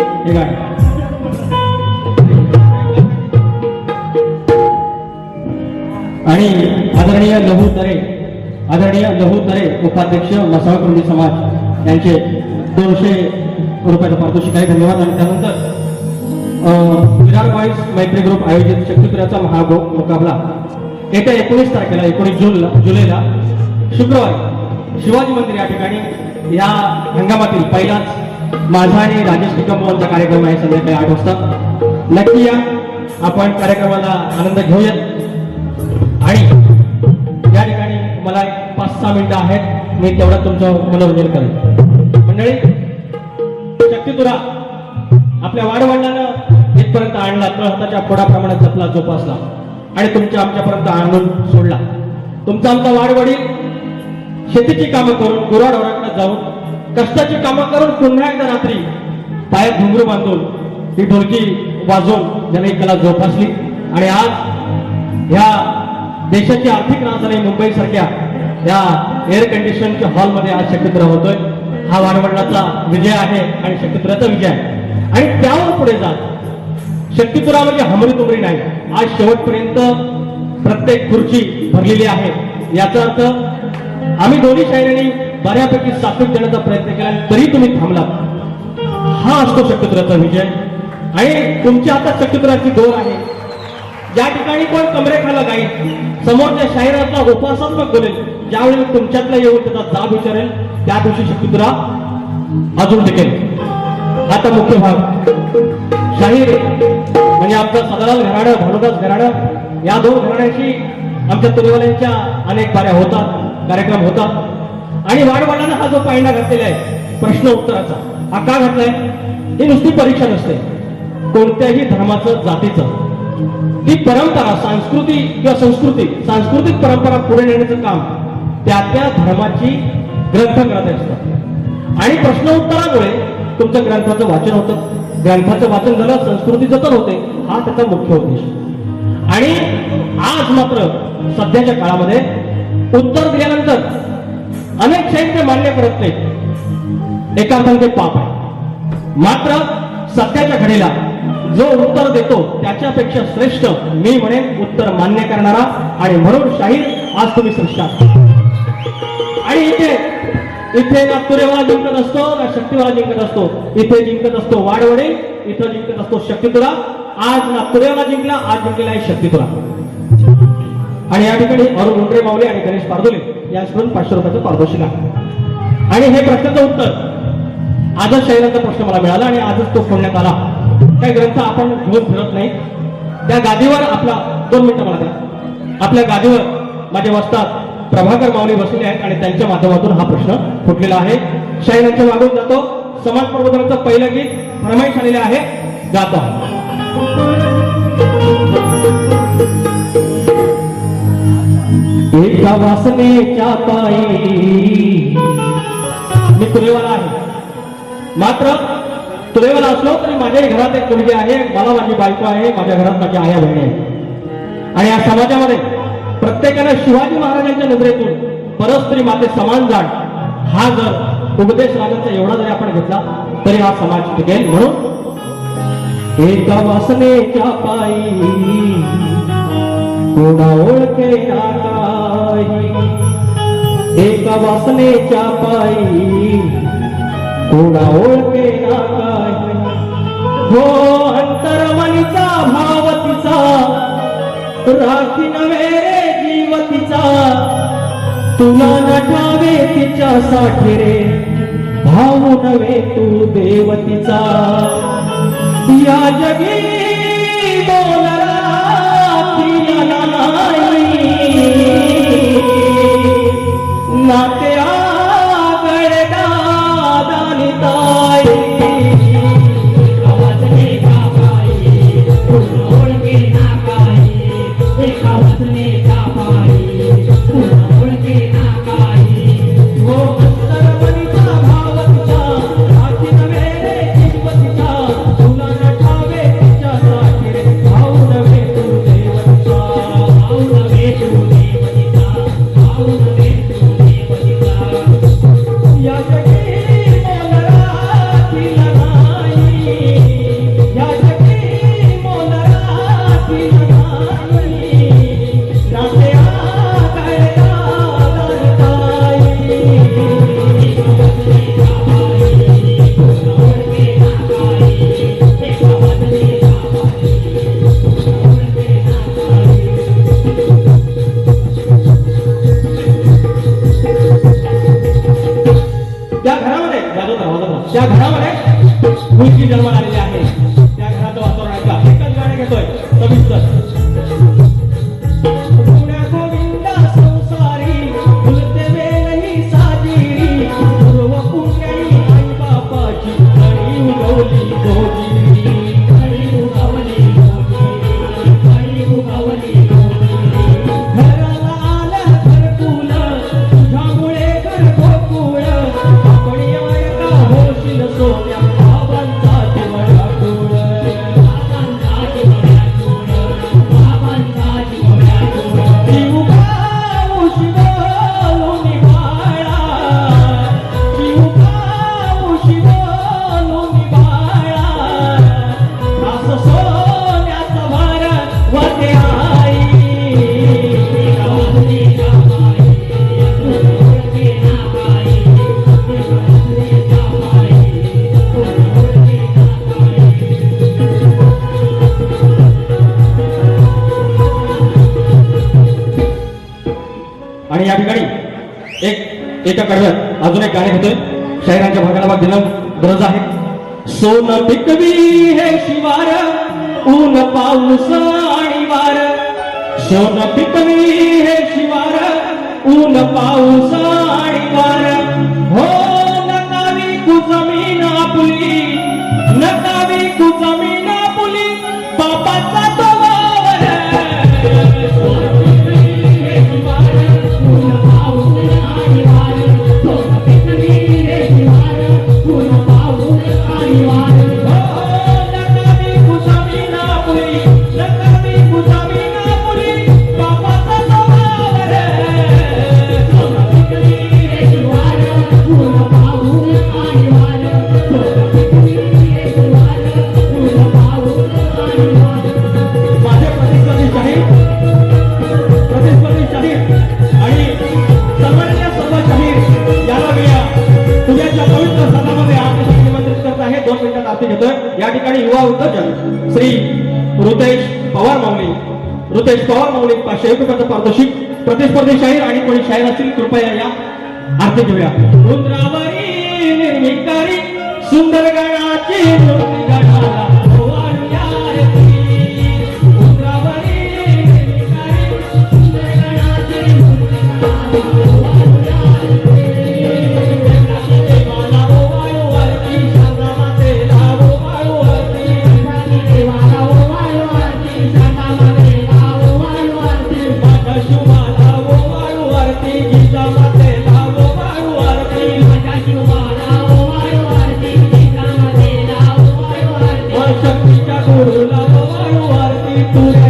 हे गाणं आणि आदरणीय लहू तरे आदरणीय लहू तरे उपाध्यक्ष मसाळ कृती समाज यांचे दोनशे रुपयाचं पारितोषिक आहे. धन्यवाद. आणि त्यानंतर अं, विरार बॉईज मैत्री ग्रुप आयोजित शक्तीपुराचा महागो मुकाबला. येत्या एकोणीस तारखेला एकोणीस जूनला जुलैला शुक्रवारी शिवाजी मंदिर या ठिकाणी या हंगामातील पहिलाच माझा आणि राजेश निकमवांचा कार्यक्रम आहे संध्याकाळी आठ वाजता. नक्की या. आपण कार्यक्रमाला आनंद घेऊयात. आणि या ठिकाणी मला एक पाच सहा मिनिटं आहेत. मी तेवढं तुमचं मनोरंजन करेन. मंडळी शक्तितुरा आपल्या वाडवडिलांना इथपर्यंत आणला तर हाताच्या फोडाप्रमाणे जपला जोपासला. आणि तुमच्या आमच्यापर्यंत आणून सोडला. तुमचा आमचा वाडवडील शेतीची कामं करून गुराढोराकडे जाऊन कष्टाची कामं करून पुन्हा एकदा रात्री पायात घुंगरू बांधून ती ढोलकी वाजवून त्याने एक कला जोपासली. आणि आज ह्या देशाची आर्थिक राजधानी मुंबई सारख्या या एअर कंडिशनच्या हॉलमध्ये आज शक्यत्र होतोय. हा वानवडलाचा विजय आहे आणि शक्यत्राचा विजय आहे. आणि त्यावर पुढे जात शक्तिपुरा म्हणजे हमरी तुमरी नाही. आज शेवटपर्यंत प्रत्येक खुर्ची भरलेली आहे. याचा अर्थ आम्ही दोन्ही शाहिरांनी बऱ्यापैकी स्थापित देण्याचा प्रयत्न केला तरी तुम्ही थांबलात. हा असतो शक्यत्राचा विजय. आणि तुमच्या हातात शक्यत्राची दोर आहे. ज्या ठिकाणी कोण कमरेखाला गाईल समोरच्या शाहिरातला उपासात्मक बोलेल ज्यावेळी तुमच्यातला येऊन त्याचा जाब विचारेल त्या दिवशी शक्यत्रा अजून टिकेल. आता मुख्य भाग. शाहीर म्हणजे आमचं सदालाल घराणं भानुदास घराणं या दोन घराण्याशी आमच्या तुरेवाल्यांच्या अनेक बाऱ्या होतात कार्यक्रम होतात. आणि वाडवाडानं हा जो पायंडा घातलेला आहे प्रश्न उत्तराचा हा का घातलाय ही नुसती परीक्षा नसते. कोणत्याही धर्माचं जातीचं. ती परंपरा सांस्कृती किंवा संस्कृती सांस्कृतिक परंपरा पुढे नेण्याचं काम त्या त्या धर्माची ग्रंथ करत असतात आणि प्रश्न उत्तरामुळे तुमच्या ग्रंथाचं वाचन होतं. ग्रंथाचं वाचन झालं संस्कृती जतन होते हा त्याचा मुख्य उद्देश. आणि आज मात्र सध्याच्या काळामध्ये उत्तर दिल्यानंतर अनेक साहित्य मान्य करत नाहीत. एका अर्थाने ते पाप आहे. मात्र सध्याच्या घडीला जो उत्तर देतो त्याच्यापेक्षा श्रेष्ठ मी म्हणेन उत्तर मान्य करणारा आणि म्हणून शाहीर आज तुम्ही श्रेष्ठ आणि इथे इथे ना तुरेवाला जिंकत असतो ना शक्तीवाला जिंकत असतो. इथे जिंकत असतो वाडवडे इथं जिंकत असतो शक्तीतुरा. आज ना तुरेवाला जिंकला आज जिंकलेला आहे शक्तीतुरा. आणि या ठिकाणी अरुण उंडरे माऊले आणि गणेश पारदोले यांच्याकडून पाचशे रुपयाचं पारितोषिक आहे आणि हे प्रश्नाचं उत्तर आजच शहराचा प्रश्न मला मिळाला आणि आजच तो फोडण्यात आला. काही ग्रंथ आपण घेऊन फिरत नाही. त्या गादीवर आपला दोन मिनिटं मला द्या. आपल्या गादीवर माझे वस्तात प्रभाकर माऊली बसलेले आहेत आणि त्यांच्या माध्यमातून हा प्रश्न फुटलेला आहे. शाहिरांच्या मागून जातो. समाज प्रबोधनाचं पहिलं गीत फरमाईश आलेलं आहे. गाता. एका वासनेच्या पायी. मी तुलेवाला आहे. मात्र तुलेवाला असलो तरी माझ्या घरात एक मुलगी आहे मला माझी बायको आहे माझ्या घरात माझ्या आया बहिणी आहे. आणि या समाजामध्ये प्रत्येकाने शिवाजी महाराजांच्या नजरेतून परस्त्री माते समान जाण. हा जर उपदेश राजाचा एवढा जरी आपण घेतला तरी हा समाज टिकेल म्हणून. एका वासनेच्या पायी. कोणा ओळखे ना काही एका वासनेच्या पायी कोणा ओळखे ना काय। हो अंतरमनीचा भाव तिचा। राखी नव्हे रे जीव तिचा तुला नटावे तिच्या साठी रे। भाऊ नव्हे तू देवतीचा। या जगी बोला हो त्या घरामध्ये मुलगी जन्माला आली आणि या ठिकाणी एक एका कडव्यात अजून एक गाणे घेतोय शाहिरांच्या भागाला भाग देणं गरज आहे. सोन पिकवी हे शिवार ऊन पाऊस आणि वार. सोन पिकवी हे शिवार ऊन पाऊस आणि वार. पुण्याच्या पवित्र निमंत्रित करत आहे. दोन मिनिटात आरती घेतोय या ठिकाणी युवा उद्योजक श्री रुतेश पवार माऊली. रुतेश पवार माऊली पाचशे एक रुपयाचं पारितोषिक प्रतिस्पर्धी शाहीर आणि कोणी शाहीर असतील कृपया या आरती घेऊया. रुद्रावरी निर्मिकारी सुंदर गणाची